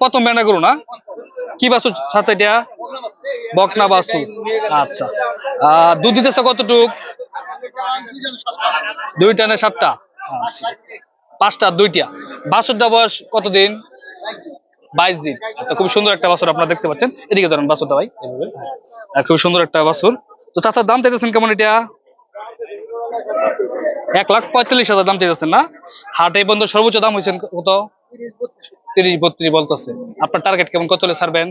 প্রথম ব্যান্ডা করু না? কি বাসু সাথে এটা? বকনা বাসু। আচ্ছা। আহ, দুধ দিতেছে কতটুক? দুইটা না সাতটা? আচ্ছা। পাঁচটা দুইটা। বাসুরটা বয়স কতদিন? বাইশ দিন। আচ্ছা খুব সুন্দর একটা বাসুর আপনারা দেখতে পাচ্ছেন। এদিকে ধরেন বাছুরটা ভাই। এভাবে। খুব সুন্দর একটা বাসুর। তো চাচার দাম চাইতেছেন কেমন এটা? এক লাখ পঁয়তাল্লিশ হাজার দাম চাইতেছেন না? হাটে পর্যন্ত সর্বোচ্চ দাম হয়েছেন কত? তিরিশ, বত্রিশ বলতেছে। আপনার টার্গেট কেমন? কত হলে ছাড়বেন?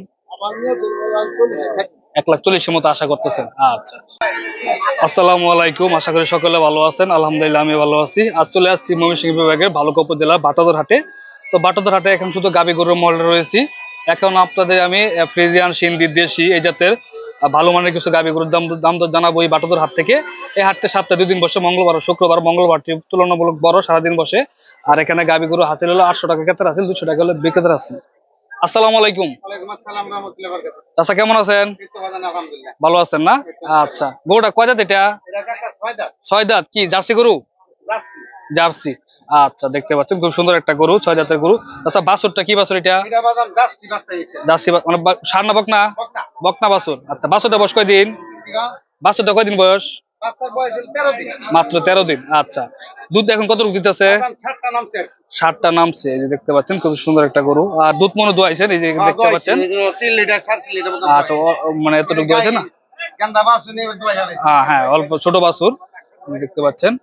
এক লাখ চল্লিশের মতো আশা করতেছেন। আচ্ছা। আসসালামু আলাইকুম। আশা করি সকলে ভালো আছেন। আলহামদুলিল্লাহ আমি ভালো আছি। আজ চলে আসছি ময়মনসিংহ বিভাগের ভালুকা উপজেলার বাটাদর হাটে। তো বাটাদর হাটে এখন শুধু গাবি গরুর মডেল রয়েছি। এখন আপনাদের আমি ফ্রিজিয়ান সিন্ধি দেশি এই জাতের ভালো মানের কিছু গাবি গরুর দাম দাম দর জানাব এই বাটাদর হাট থেকে। এই হাটতে সপ্তাহে দুই দিন বসে মঙ্গলবার শুক্রবার। মঙ্গলবারটি তুলনামূলক বড় সারাদিন বসে। আর এখানে গাবি গরু হাসিল হলো আটশো টাকা ক্ষেত্রে হাসিল দুশো টাকা হলো বিক্রেতার হাসিল। আসসালামু আলাইকুম। চাচা কেমন আছেন? ভালো আছেন না? আচ্ছা গরুটা কয় দাঁত এটা? ছয় দাঁত কি জার্সি গরু? জার্সি। আচ্ছা দেখতে পাচ্ছেন খুব সুন্দর একটা গরু ছয় দাঁতের গরু। আচ্ছা বাছুরটা কি বাছুর এটা? জার্সি মানে ষাঁড় না বকনা? বকনা। বাছুর। আচ্ছা বাছুরটা বয়স কয়দিন? বাছুরটা কয়দিন বয়স? মাত্র তেরো দিন আচ্ছা। দুধ এখন কত দিতেছে? ষাটটা নামছে। এই যে দেখতে পাচ্ছেন খুব সুন্দর একটা গরু। আর দুধ মনে দোয়াইছেন এই যে দেখতে পাচ্ছেন। আচ্ছা মানে এতটুকু দোয়াইছে না? হ্যাঁ হ্যাঁ অল্প ছোট বাছুর দেখতে পাচ্ছেন।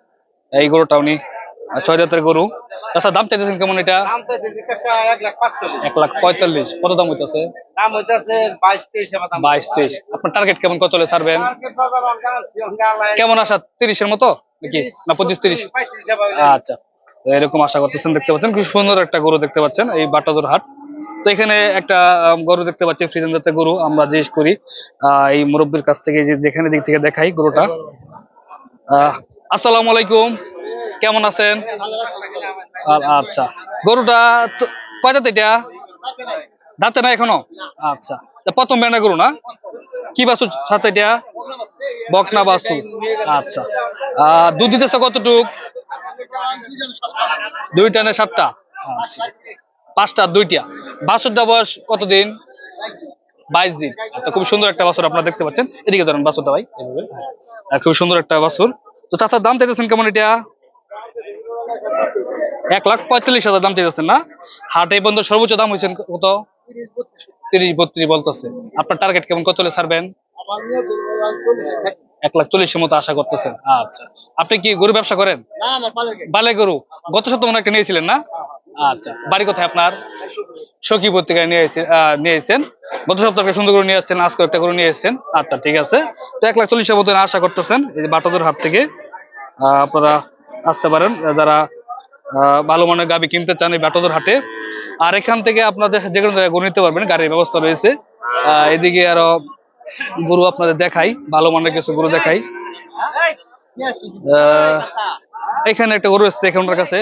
এই গরুটা উনি ছয় গরু। আচ্ছা দাম চাইতেছেন কেমন এটা? এক লাখ পঁয়তাল্লিশ। কত দাম হইতেছে? বাইশ তেইশ আপনার টার্গেট কেমন? কত ছাড়বেন? কেমন আশা? তিরিশের মতো? নাকি? না পঁচিশ তিরিশ? আচ্ছা। এরকম আশা করতেছেন দেখতে পাচ্ছেন। খুব সুন্দর একটা গরু দেখতে পাচ্ছেন এই বাটাজোর হাট। তো এখানে একটা গরু দেখতে পাচ্ছি ফ্রিজেন জাতের গরু। আমরা জিজ্ঞেস করি আহ, এই মুরব্বীর কাছ থেকে যে দেখেন দিক থেকে দেখাই গরুটা। আহ, আসসালামু আলাইকুম। কেমন আছেন? আচ্ছা। গরুটা তো কয় দাঁত এটা? দাঁতে না এখনও? আচ্ছা। প্রথম ব্যান্ডা গরু না? কি বাসু সাথে এটা? বকনা বাসু আচ্ছা। আহ, দুধ দিতেছে কতটুক? দুইটা না সাতটা? আচ্ছা। পাঁচটা দুইটা। বাছুরটা বয়স কতদিন? বাইশ দিন। আচ্ছা খুব সুন্দর একটা বাসুর আপনারা দেখতে পাচ্ছেন। এদিকে ধরেন বাছুরটা ভাই। এভাবে। খুব সুন্দর একটা বাসুর তো চাচার দাম চাইতেছেন কেমন এটা? এক লাখ পঁয়তাল্লিশ হাজার দাম চাইতেছেন না? হাটে পর্যন্ত সর্বোচ্চ দাম হয়েছে কত? তিরিশ বত্রিশ বলতেছে। আপনার টার্গেট কেমন? কত হলে ছাড়বেন? এক লাখ চল্লিশের মতো আশা করতেছেন। আচ্ছা। আপনি কি গরু ব্যবসা করেন? বালে গরু। গত সপ্তাহে মনে একটা নিয়েছিলেন না? আচ্ছা। বাড়ি কোথায় আপনার? সখী পত্রিকায় নিয়ে এসে- আহ, নিয়ে এসেছেন। গত সপ্তাহে সুন্দর করে নিয়ে আসছেন আজকে একটা করে নিয়ে এসেছেন। আচ্ছা ঠিক আছে। তো এক লাখ চল্লিশের মতো আশা করতেছেন এই যে বাটাদুর হাট থেকে আহ, আপনারা আসতে পারেন যারা আহ, ভালো মানের গাবি কিনতে চান এই বাটাদুর হাটে। আর এখান থেকে আপনাদের যে কোনো জায়গায় নিতে পারবেন গাড়ির ব্যবস্থা রয়েছে। আহ, এদিকে আরও গরু আপনাদের দেখাই ভালো মানের কিছু গরু দেখাই। আহ, এখানে একটা গরু এসছে এখন ওনার কাছে।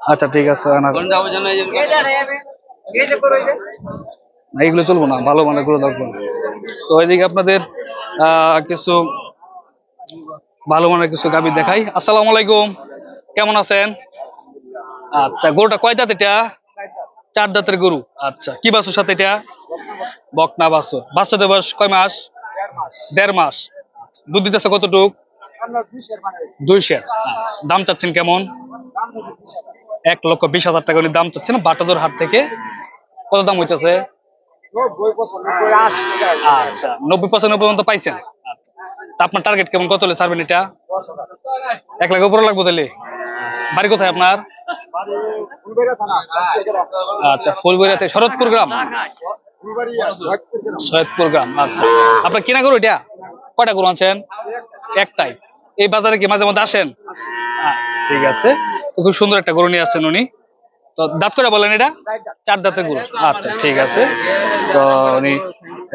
আচ্ছা ঠিক আছে এইগুলো চলবো না ভালো মানের গরু দরকার তো এদিকে আপনাদের আহ, কিছু ভালো মানের কিছু গাবি দেখাই। আসসালামু আলাইকুম। কেমন আছেন? আচ্ছা গরুটা কয় দাঁত এটা? চার দাঁতের গরু। আচ্ছা কি বাছুর সাথে এটা? বকনা বাছুর। বাচ্চাদের বয়স কয় মাস? দেড় মাস। দুধ দিতেছে কতটুক? দুইশো আচ্ছা দাম চাচ্ছেন কেমন? এক লক্ষ বিশ হাজার টাকা উনি দাম চাচ্ছেন বাটাদোর হাট থেকে। কত দাম হইতেছে? আচ্ছা নব্বই পঁচানব্বই পর্যন্ত পাইছেন? আপনার টার্গেট কেমন? কত হলে ছাড়বেন এটা? এক লাখ উপরে লাগবে তাহলে? বাড়ি কোথায় আপনার? আচ্ছা ফুলবরিয়া থেকে শরৎপুর গ্রাম? সৈয়দপুর গ্রাম আচ্ছা। আপনার কিনা গরু এটা? কয়টা গরু আনছেন? একটাই। এই বাজারে কি মাঝে মধ্যে আসেন? আচ্ছা ঠিক আছে। খুব সুন্দর একটা গরু নিয়ে আসছেন উনি। তো দাঁত করে বলেন এটা? চার দাঁতের গরু। আচ্ছা ঠিক আছে। তো উনি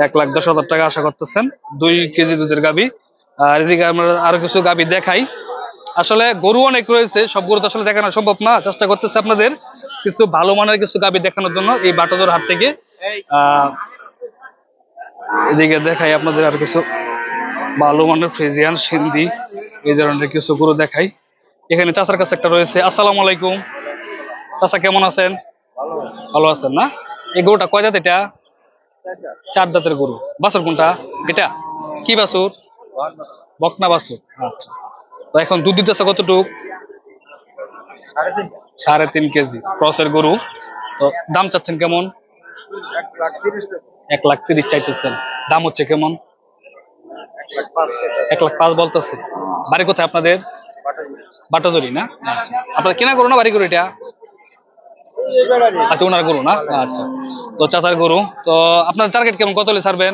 এক লাখ দশ হাজার টাকা আশা করতেছেন। দুই কেজি দুধের গাবি আর এদিকে আমরা আরও কিছু গাবি দেখাই। আসলে গরু অনেক রয়েছে সব গরু তো আসলে দেখানো সম্ভব না। চেষ্টা করতেছে আপনাদের কিছু ভালো মানের কিছু গাবি দেখানোর জন্য এই বাটাদোর হাত থেকে। এদিকে দেখাই আপনাদের আর কিছু ভালো মানের ফ্রিজিয়ান, সিন্ধি, এই ধরনের কিছু গরু দেখাই। এখানে চাচার কাছে একটা রয়েছে। আসসালামু আলাইকুম। চাচা, কেমন আছেন? ভালো আছেন না? এই গরুটা কয় জাত এটা? চার দাঁতের গরু। বাছুর কোনটা? এটা? কি বাছুর? বকনা বাছুর আচ্ছা। তো এখন দুধ দিতেছে কতটুক? সাড়ে তিন কেজি। ক্রসের গরু। তো দাম চাচ্ছেন কেমন? এক লাখ তিরিশ চাইতেছেন। দাম হচ্ছে কেমন? এক লাখ পাঁচ বলতেছে। বাড়ি কোথায় আপনাদের? বাটাজরি না? আচ্ছা। আপনার কেনা করো না বাড়ি করো এটা? আচ্ছা ওনার গরু না? আচ্ছা। তো চাচার গরু। তো আপনার টার্গেট কেমন? কত হলে ছাড়বেন?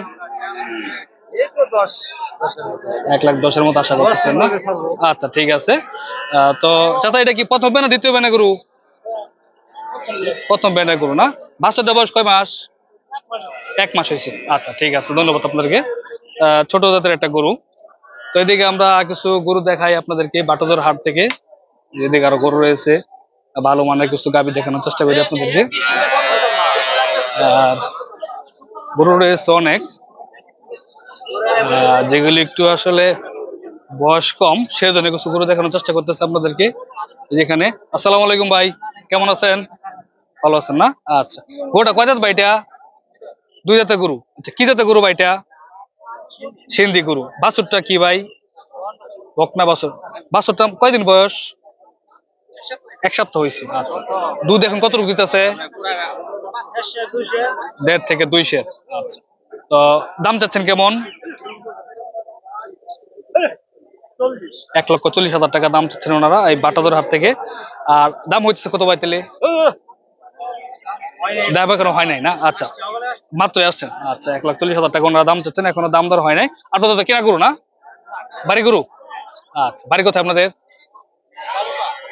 এক লাখ দশের মতো আশা করতেছেন না? আচ্ছা ঠিক আছে। তো চাচা, এটা কি প্রথম বেনা, দ্বিতীয় বেনা গরু? প্রথম বেনা গরু না? বাচ্চাটা বয়স কয় মাস? এক মাস হয়েছে। আচ্ছা ঠিক আছে, ধন্যবাদ আপনাদেরকে। ছোট জাতের একটা গরু। তো এদিকে আমরা কিছু গরু দেখাই আপনাদেরকে, বাটোদর হাট থেকে। এদিকে আরও গরু রয়েছে। ভালো মানের কিছু গাবি দেখানোর চেষ্টা করি আপনাদেরকে। আর গরু রয়েছে অনেক। যেগুলি একটু আসলে বয়স কম, সেজন্য কিছু গরু দেখানোর চেষ্টা করতেছে আপনাদেরকে। যেখানে আসসালামু আলাইকুম ভাই, কেমন আছেন? ভালো আছেন না? আচ্ছা। গরুটা কয় জাত ভাইটা দুই জাতের গরু। আচ্ছা কি জাতের গরু ভাইটা সিন্ধি গরু। বাছুরটা কি ভাই? বকনা বাছুর। বাছুরটা কয়দিন বয়স? এক সপ্তাহ হয়েছে আচ্ছা। দুধ এখন কত দিতেছে? দেড় থেকে দুই সের আচ্ছা। তো দাম চাচ্ছেন কেমন? এক লক্ষ চল্লিশ হাজার টাকা দাম চাচ্ছেন ওনারা এই বাটাদর হাট থেকে। আর দাম হচ্ছে কত ভাই তেলে হয় নাই না? আচ্ছা আসছেন আচ্ছা এক লাখ চল্লিশ হাজার টাকা দাম চাচ্ছেন দাম দর হয় নাই। কেনা না? বাড়ি গরু? আচ্ছা বাড়ি কোথায় আপনাদের?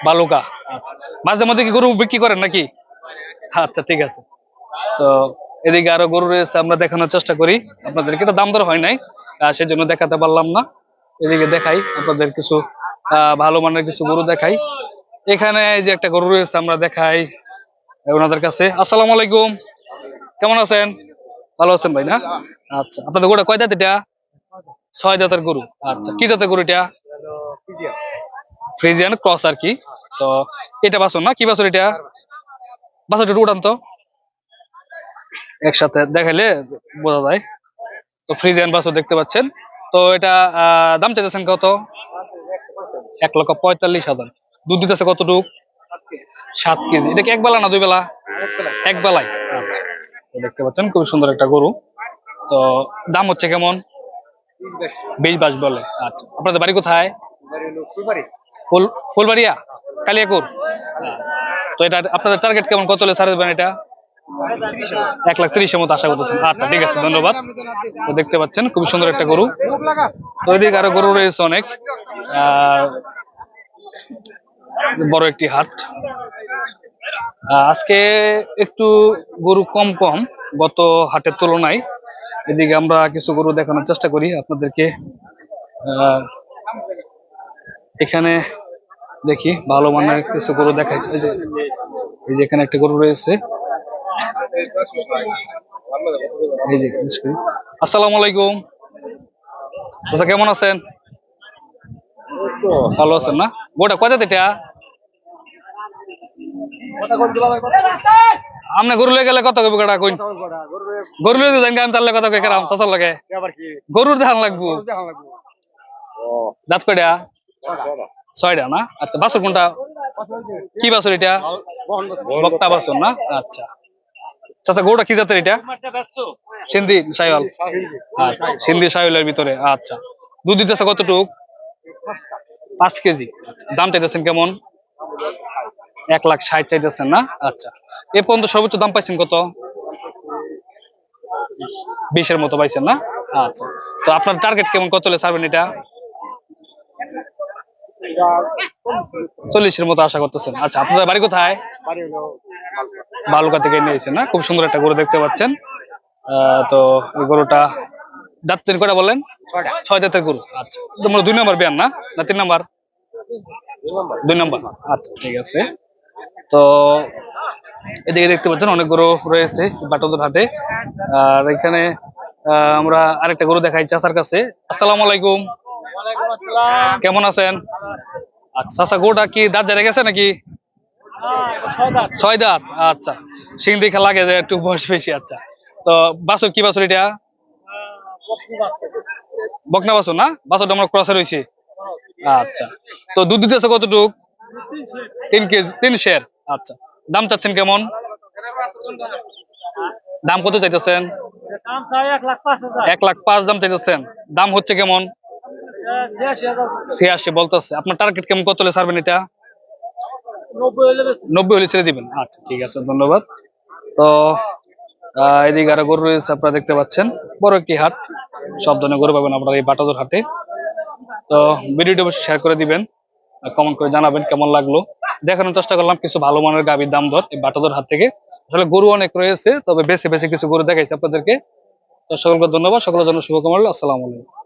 বালুকা। আচ্ছা মাঝে মধ্যে কি গরু বিক্রি করেন নাকি? আচ্ছা ঠিক আছে। তো এদিকে আরও গরু রয়েছে, আমরা দেখানোর চেষ্টা করি। আপনাদেরকে তো দাম দর হয় নাই সেজন্য দেখাতে পারলাম না। এদিকে দেখাই, আপনাদের কিছু ভালো মানের কিছু গরু দেখাই। এখানে যে একটা গরু রয়েছে, আমরা দেখাই ওনাদের কাছে। আসসালামু আলাইকুম। কেমন আছেন? ভালো আছেন ভাই, না? আচ্ছা আপনাদের গরুটা কয় জাত এটা ছয় জাতের গরু। আচ্ছা কি জাতের গরু এটা ফ্রিজিয়ান ক্রস আর কি। তো, এটা বাছুর না? কি বাছুর এটা? একটু উঠান তো। একসাথে দেখাইলে বোঝা যায়। তো ফ্রিজ ফ্রিজিয়ান বাছুর দেখতে পাচ্ছেন। তো এটা দাম চাইতেছেন কত? এক লক্ষ পঁয়তাল্লিশ হাজার। দুধ দিতেছে কতটুক? সাত কেজি। এটা কি এক বেলা না দুই বেলা এক বেলায় আচ্ছা দেখতে পাচ্ছেন, খুব সুন্দর একটা গরু। তো দাম হচ্ছে কেমন? বিশ বাস বলে। আচ্ছা। আপনাদের বাড়ি কোথায়? ফুল, ফুলবাড়িয়া? কালিয়াকুর? আচ্ছা। তো এটা, আপনাদের টার্গেট কেমন? কত হলে ছাড়ে দেবেন এটা? এক লাখ তিরিশের মতো আশা করতেছেন। আচ্ছা ঠিক আছে, ধন্যবাদ। দেখতে পাচ্ছেন, খুব সুন্দর একটা গরু। তো ওইদিকে আরও গরু রয়েছে অনেক। বড় একটি হাট। আজকে একটু গরু কম কম, গত হাটের তুলনায়। এদিকে আমরা কিছু গরু দেখানোর চেষ্টা করি আপনাদেরকে। এখানে দেখি, ভালো মানের কিছু গরু দেখাচ্ছে এই যে এখানে একটা গরু রয়েছে। আসসালামু আলাইকুম আচ্ছা কেমন আছেন? ভালো আছেন না? গোটা এটা? গরু লয়ে গেলে কত গরু লয়ে কত লাগে? গরুর ধান লাগবো। দাঁত কয়টা? ছয়টা না? আচ্ছা বাছুর কোনটা? কি বাছুর এটা? বক্তা বাছুর না? আচ্ছা। চাচা গরুটা কি জাতের এটা? সিন্ধি সাইওয়াল। আচ্ছা সিন্ধি সাইওয়ালের ভিতরে আচ্ছা। দুধ দিতেছে কতটুক? পাঁচ কেজি। আচ্ছা, দাম চাইতেছেন কেমন? এক লাখ ষাট চাইতেছেন না? আচ্ছা। এ পর্যন্ত সর্বোচ্চ দাম পাইছেন কত? বিশের মতো পাইছেন না? আচ্ছা। তো আপনার টার্গেট কেমন? কত হলে ছাড়বেন এটা? চল্লিশের মতো আশা করতেছেন। আচ্ছা আপনাদের বাড়ি কোথায়? বালুকা থেকে নিয়েছেন না? খুব সুন্দর একটা গরু দেখতে পাচ্ছেন। আহ, তো এই গরুটা দাঁত তিন কটা বললেন ছয় জাতের গরু। আচ্ছা। তোমরা দুই নম্বর বিয়ান না? না তিন নম্বর? দুই নম্বর। আচ্ছা ঠিক আছে। তো এদিকে দেখতে পাচ্ছেন অনেক গরু রয়েছে বাটুদের হাটে আর এখানে আহ, আমরা আরেকটা গরু দেখাই চাচার কাছে। আসসালামু আলাইকুম। কেমন আছেন? আচ্ছা চাচা গরুটা কি দাঁত জারে গেছে নাকি? ছয় দাঁত? আচ্ছা। সিং দেখা লাগে যে একটু বয়স বেশি আচ্ছা। তো বাছুর কি বাছুর এটা? বকনা বাছুর না? বাছুরটা আমরা ক্রসে রয়েছে। আচ্ছা। তো দুধ দিতেছে কতটুক? তিন কেজি, তিন শের। আচ্ছা। দাম চাচ্ছেন কেমন? দাম কত চাইতেছেন? এক লাখ পাঁচ দাম চাইতেছেন। দাম হচ্ছে কেমন? ছিয়াশি বলতেছে। আপনার টার্গেট কেমন? কত ছাড়বেন এটা? নব্বই হলে ছেড়ে দিবেন। আচ্ছা ঠিক আছে, ধন্যবাদ। তো এদিকে আরও গরু রয়েছে, আপনারা দেখতে পাচ্ছেন। বড় একটি হাট সব ধরনের গরু পাবেন আপনারা এই বাটাদোর হাটে। তো, ভিডিওটি অবশ্যই শেয়ার করে দিবেন কমেন্ট করে জানাবেন কেমন লাগল। দেখানোর চেষ্টা করলাম, কিছু ভালো মানের গাভীর দাম দর এই বাটাদোর হাট থেকে। আসলে গরু অনেক রয়েছে, তবে বেশি বেশি কিছু গরু দেখাইছে আপনাদেরকে। তো, সকলকে ধন্যবাদ, সকলের জন্য শুভকামনা। আসসালামু আলাইকুম।